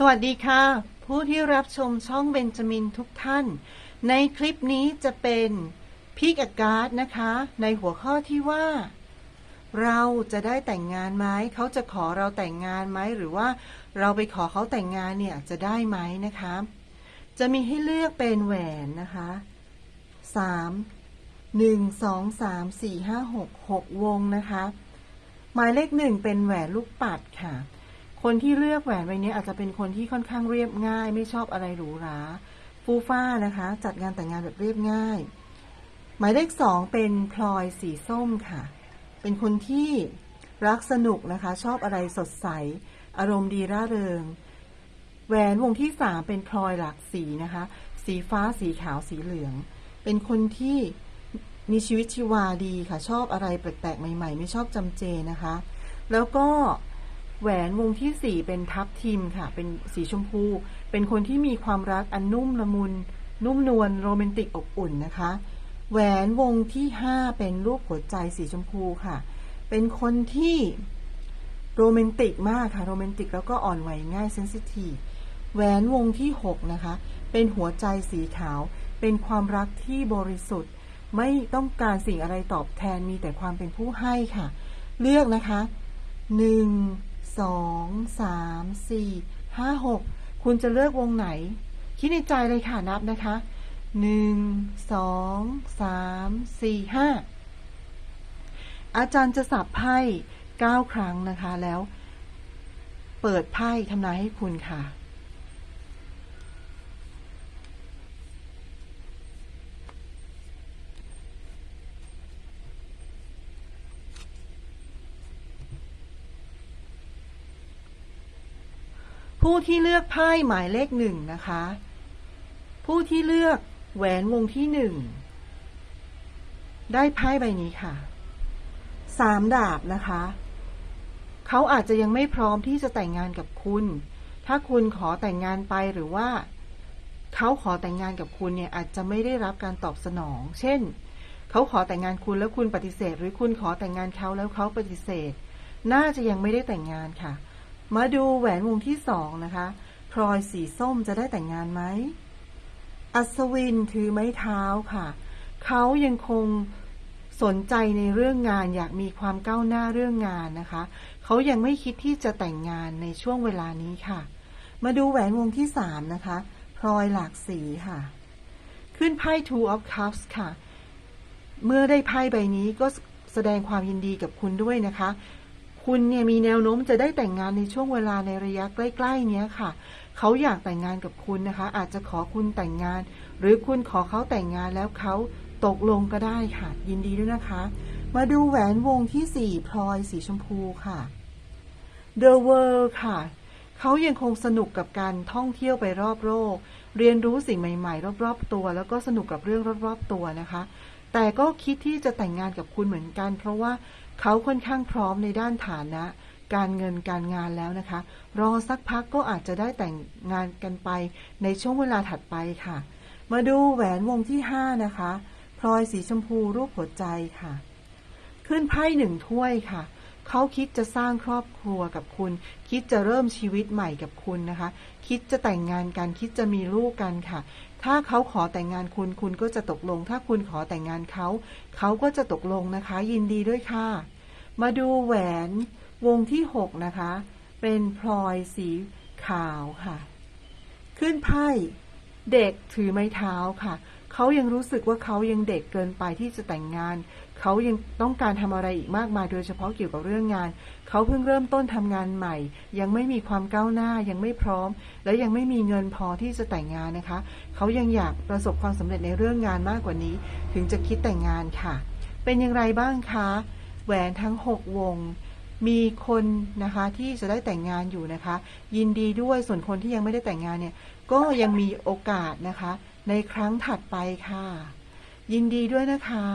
สวัสดีค่ะ ผู้ที่รับชมช่องเบนจามินทุกท่าน ในคลิปนี้จะเป็นพิกอากาศนะคะ ในหัวข้อที่ว่า เราจะได้แต่งงานไหมเขาจะขอเราแต่งงานไหมหรือว่าเราไปขอเขาแต่งงานเนี่ยจะได้ไหมนะคะ จะมีให้เลือกเป็นแหวนนะคะสามหนึ่งสองสามสี่ห้าหกหกวงนะคะ หมายเลขหนึ่งเป็นแหวนลูกปัดค่ะ คนที่เลือกแหวนใบนี้อาจจะเป็นคนที่ค่อนข้างเรียบง่าย ไม่ชอบอะไรหรูหราฟูฟ้านะคะ จัดงานแต่งงานแบบเรียบง่าย หมายเลขสองเป็นพลอยสีส้มค่ะ เป็นคนที่รักสนุกนะคะ ชอบอะไรสดใส อารมณ์ดีร่าเริง แหวนวงที่สามเป็นพลอยหลากสีนะคะ สีฟ้าสีขาวสีเหลือง เป็นคนที่มีชีวิตชีวาดีค่ะ ชอบอะไรแปลกๆใหม่ ๆ ไม่ชอบจำเจนะคะ แล้วก็ แหวนวงที่สี่เป็นทับทิมค่ะ เป็นสีชมพู เป็นคนที่มีความรักอันนุ่มละมุน นุ่มนวลโรแมนติกอบอุ่นนะคะ แหวนวงที่ห้าเป็นรูปหัวใจสีชมพูค่ะ เป็นคนที่โรแมนติกมากค่ะ โรแมนติกแล้วก็อ่อนไหวง่ายเซนซิทีฟแหวนวงที่หกนะคะ เป็นหัวใจสีขาว เป็นความรักที่บริสุทธิ์ ไม่ต้องการสิ่งอะไรตอบแทนมีแต่ความเป็นผู้ให้ค่ะ เลือกนะคะหนึ่ง สองสามสี่ห้าหกคุณจะเลือกวงไหน คิดในใจเลยค่ะนับนะคะหนึ่งสองสามสี่ห้าอาจารย์จะสับไพ่เก้าครั้งนะคะแล้ว เปิดไพ่ทำนายให้คุณค่ะ ผู้ที่เลือกไพ่หมายเลขหนึ่งนะคะ ผู้ที่เลือกแหวนวงที่หนึ่งได้ไพ่ใบนี้ค่ะสามดาบนะคะ เขาอาจจะยังไม่พร้อมที่จะแต่งงานกับคุณ ถ้าคุณขอแต่งงานไปหรือว่า เขาขอแต่งงานกับคุณเนี่ยอาจจะไม่ได้รับการตอบสนอง เช่น เขาขอแต่งงานคุณแล้วคุณปฏิเสธ หรือคุณขอแต่งงานเขาแล้วเขาปฏิเสธ น่าจะยังไม่ได้แต่งงานค่ะ มาดูแหวนวงที่สองนะคะพลอยสีส้มจะได้แต่งงานไหม อัศวินถือไม้เท้าค่ะ เขายังคงสนใจในเรื่องงานอยากมีความก้าวหน้าเรื่องงานนะคะ เขายังไม่คิดที่จะแต่งงานในช่วงเวลานี้ค่ะ มาดูแหวนวงที่สามนะคะพลอยหลากสีค่ะ ขึ้นไพ่ Two of Cups ค่ะ เมื่อได้ไพ่ใบนี้ก็แสดงความยินดีกับคุณด้วยนะคะ คุณเนี่ยมีแนวโน้มจะได้แต่งงานในช่วงเวลาในระยะใกล้ ๆ เนี้ยค่ะ เขาอยากแต่งงานกับคุณนะคะ อาจจะขอคุณแต่งงาน หรือคุณขอเขาแต่งงานแล้วเขาตกลงก็ได้ค่ะ ยินดีด้วยนะคะ มาดูแหวนวงที่สี่พลอยสีชมพูค่ะ The World ค่ะ เขายังคงสนุกกับการท่องเที่ยวไปรอบโลก เรียนรู้สิ่งใหม่ ๆ รอบๆตัว แล้วก็สนุกกับเรื่องรอบๆตัวนะคะ แต่ก็คิดที่จะแต่งงานกับคุณเหมือนกัน เพราะว่า เขาค่อนข้างพร้อมในด้านฐานะ การเงินการงานแล้วนะคะ รอสักพักก็อาจจะได้แต่งงานกันไปในช่วงเวลาถัดไปค่ะ มาดูแหวนวงที่ห้านะคะพลอยสีชมพูรูปหัวใจค่ะ ขึ้นไพ่หนึ่งถ้วยค่ะ เขาคิดจะสร้างครอบครัวกับคุณ คิดจะเริ่มชีวิตใหม่กับคุณนะคะ คิดจะแต่งงานกันคิดจะมีลูกกันค่ะ ถ้าเขาขอแต่งงานคุณคุณก็จะตกลง ถ้าคุณขอแต่งงานเขาเขาก็จะตกลงนะคะ ยินดีด้วยค่ะ มาดูแหวนวงที่หกนะคะ เป็นพลอยสีขาวค่ะ ขึ้นไพ่เด็กถือไม้เท้าค่ะ เขายังรู้สึกว่าเขายังเด็กเกินไปที่จะแต่งงาน เขายังต้องการทำอะไรอีกมากมาย โดยเฉพาะเกี่ยวกับเรื่องงาน เขาเพิ่งเริ่มต้นทำงานใหม่ ยังไม่มีความก้าวหน้ายังไม่พร้อม และยังไม่มีเงินพอที่จะแต่งงานนะคะ เขายังอยากประสบความสำเร็จในเรื่องงานมากกว่านี้ ถึงจะคิดแต่งงานค่ะ เป็นอย่างไรบ้างคะ แหวนทั้ง 6 วง มีคนนะคะที่จะได้แต่งงานอยู่นะคะ ยินดีด้วยส่วนคนที่ยังไม่ได้แต่งงานเนี่ยก็ยังมีโอกาสนะคะ ในครั้งถัดไปค่ะ ยินดีด้วยนะคะ